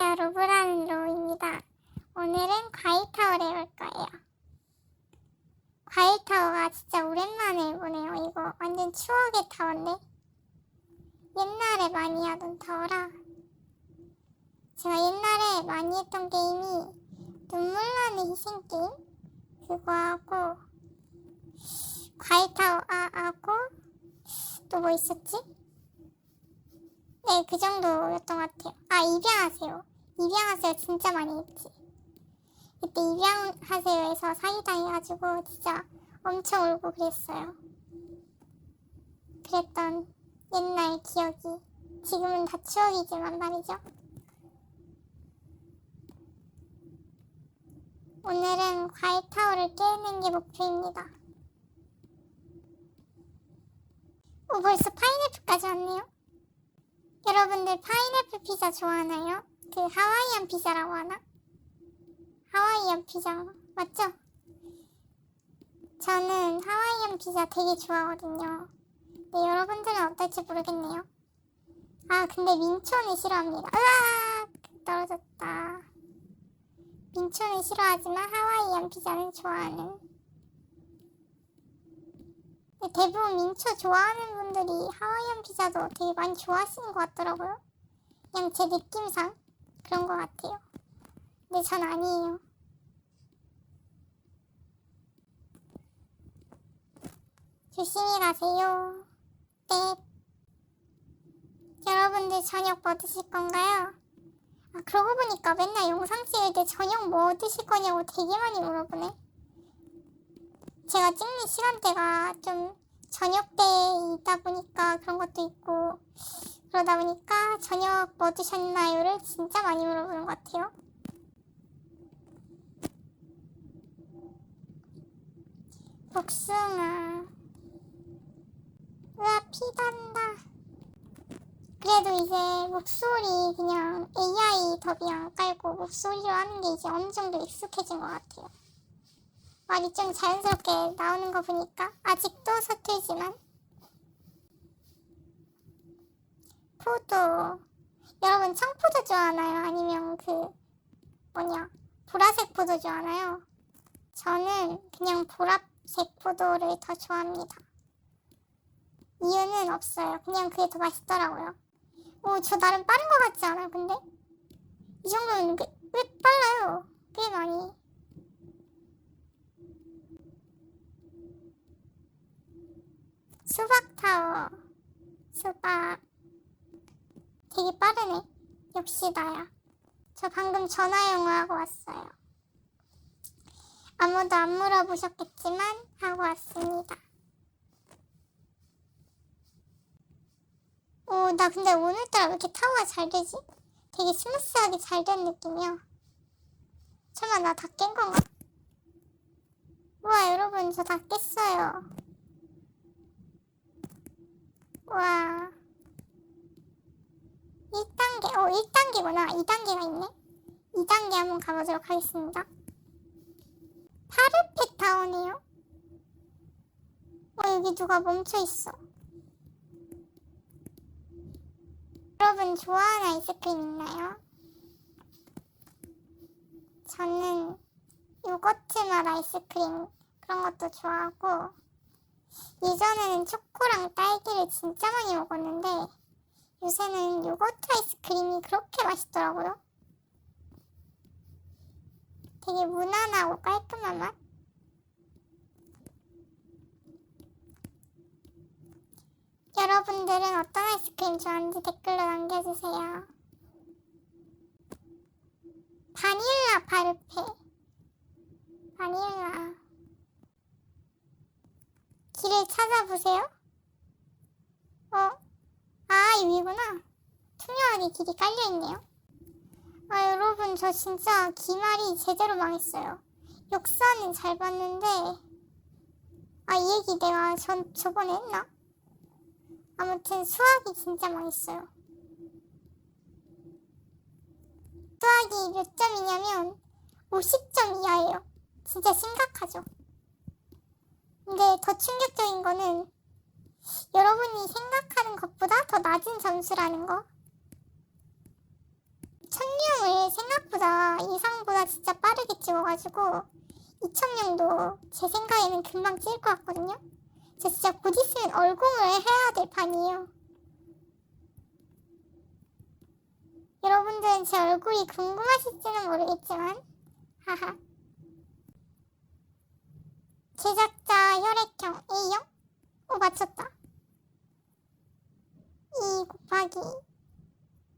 로브라는 로우입니다. 오늘은 과일타워를 해볼 거예요. 과일타워가 진짜 오랜만에 해보네요. 이거 완전 추억의 타워인데? 옛날에 많이 하던 타워라. 제가 옛날에 많이 했던 게임이 눈물 나는 희생 게임? 그거 하고, 과일타워 아, 하고, 또 뭐 있었지? 네, 그 정도였던 것 같아요. 아, 입양하세요. 입양하세요. 진짜 많이 했지. 그때 입양하세요에서 사기당해가지고 진짜 엄청 울고 그랬어요. 그랬던 옛날 기억이 지금은 다 추억이지만 말이죠. 오늘은 과일 타워를 깨는 게 목표입니다. 오, 벌써 파인애플까지 왔네요. 여러분들 파인애플 피자 좋아하나요? 그 하와이안 피자라고 하나? 하와이안 피자 맞죠? 저는 하와이안 피자 되게 좋아하거든요. 근데 여러분들은 어떨지 모르겠네요. 아 근데 민초는 싫어합니다. 으악 떨어졌다. 민초는 싫어하지만 하와이안 피자는 좋아하는. 근데 대부분 민초 좋아하는 분들이 하와이안 피자도 되게 많이 좋아하시는 것 같더라고요. 그냥 제 느낌상 그런 것 같아요. 근데 전 아니에요. 조심히 가세요. 네. 여러분들 저녁 뭐 드실 건가요? 아, 그러고 보니까 맨날 영상 찍을 때 저녁 뭐 드실 거냐고 되게 많이 물어보네. 제가 찍는 시간대가 좀 저녁 때에 있다 보니까 그런 것도 있고 그러다 보니까 저녁 뭐 드셨나요를 진짜 많이 물어보는 것 같아요. 복숭아. 으아, 피단다. 그래도 이제 목소리 그냥 AI 더빙 안 깔고 목소리로 하는 게 이제 어느 정도 익숙해진 것 같아요. 말이 좀 자연스럽게 나오는 거 보니까 아직도 서툴지만 포도 여러분 청포도 좋아하나요? 아니면 그 뭐냐 보라색 포도 좋아하나요? 저는 그냥 보라색 포도를 더 좋아합니다. 이유는 없어요. 그냥 그게 더 맛있더라고요. 오, 저 나름 빠른 것 같지 않아요? 근데 이 정도면 꽤, 꽤 빨라요. 꽤 많이. 수박 타워. 수박. 되게 빠르네. 역시 나야. 저 방금 전화 영어하고 왔어요. 아무도 안 물어보셨겠지만 하고 왔습니다. 오, 나 근데 오늘따라 왜 이렇게 타워가 잘 되지? 되게 스무스하게 잘 된 느낌이야. 설마 나 다 깬 건가? 우와, 여러분, 저 다 깼어요. 와. 1단계, 어, 1단계구나. 2단계가 있네. 2단계 한번 가보도록 하겠습니다. 파르페 타워네요. 어, 여기 누가 멈춰 있어. 여러분 좋아하는 아이스크림 있나요? 저는 요거트 맛 아이스크림 그런 것도 좋아하고 예전에는 초코랑 딸기를 진짜 많이 먹었는데 요새는 요거트 아이스크림이 그렇게 맛있더라고요. 되게 무난하고 깔끔한 맛? 여러분들은 어떤 아이스크림 좋아하는지 댓글로 남겨주세요. 바닐라 파르페. 바닐라. 찾아보세요. 어? 아, 여기구나. 투명하게 길이 깔려있네요. 아, 여러분, 저 진짜 기말이 제대로 망했어요. 역사는 잘 봤는데, 아, 이 얘기 내가 전, 저번에 했나? 아무튼 수학이 진짜 망했어요. 수학이 몇 점이냐면 50점 이하예요. 진짜 심각하죠. 근데 더 충격적인 거는 여러분이 생각하는 것보다 더 낮은 점수라는 거. 영상을 생각보다 예상보다 진짜 빠르게 찍어가지고 2,000명도 제 생각에는 금방 찍을 것 같거든요. 저 진짜 곧 있으면 얼공을 해야 될 판이에요. 여러분들은 제 얼굴이 궁금하실지는 모르겠지만, 하하. 제작자 혈액형 A형? 오, 맞췄다. 2 곱하기,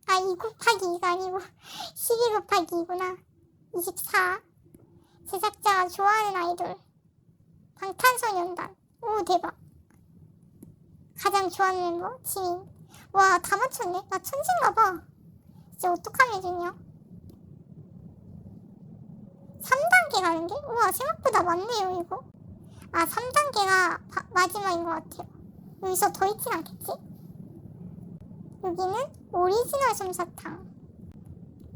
아, 2 곱하기 2가 아니고, 12 곱하기 2구나. 24. 제작자가 좋아하는 아이돌. 방탄소년단. 오, 대박. 가장 좋아하는 멤버? 지민. 와, 다 맞췄네. 나 천진가봐. 진짜 어떡하면 좋냐? 3단계 가는 게? 우와, 생각보다 많네요, 이거. 아, 3단계가 마지막인 것 같아요. 여기서 더 있진 않겠지? 여기는 오리지널 솜사탕.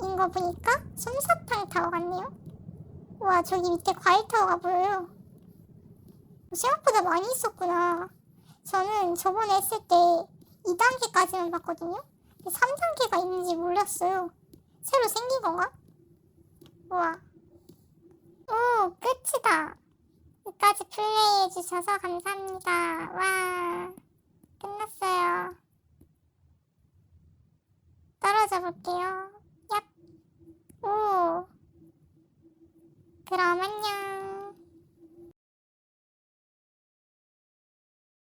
인거 보니까 솜사탕 타워 같네요. 우와, 저기 밑에 과일 타워가 보여요. 생각보다 많이 있었구나. 저는 저번에 했을 때 2단계까지만 봤거든요. 3단계가 있는지 몰랐어요. 새로 생긴 건가? 우와. 오, 끝이다. 끝까지 플레이해주셔서 감사합니다. 와, 끝났어요. 떨어져 볼게요. 얍. 오. 그럼 안녕.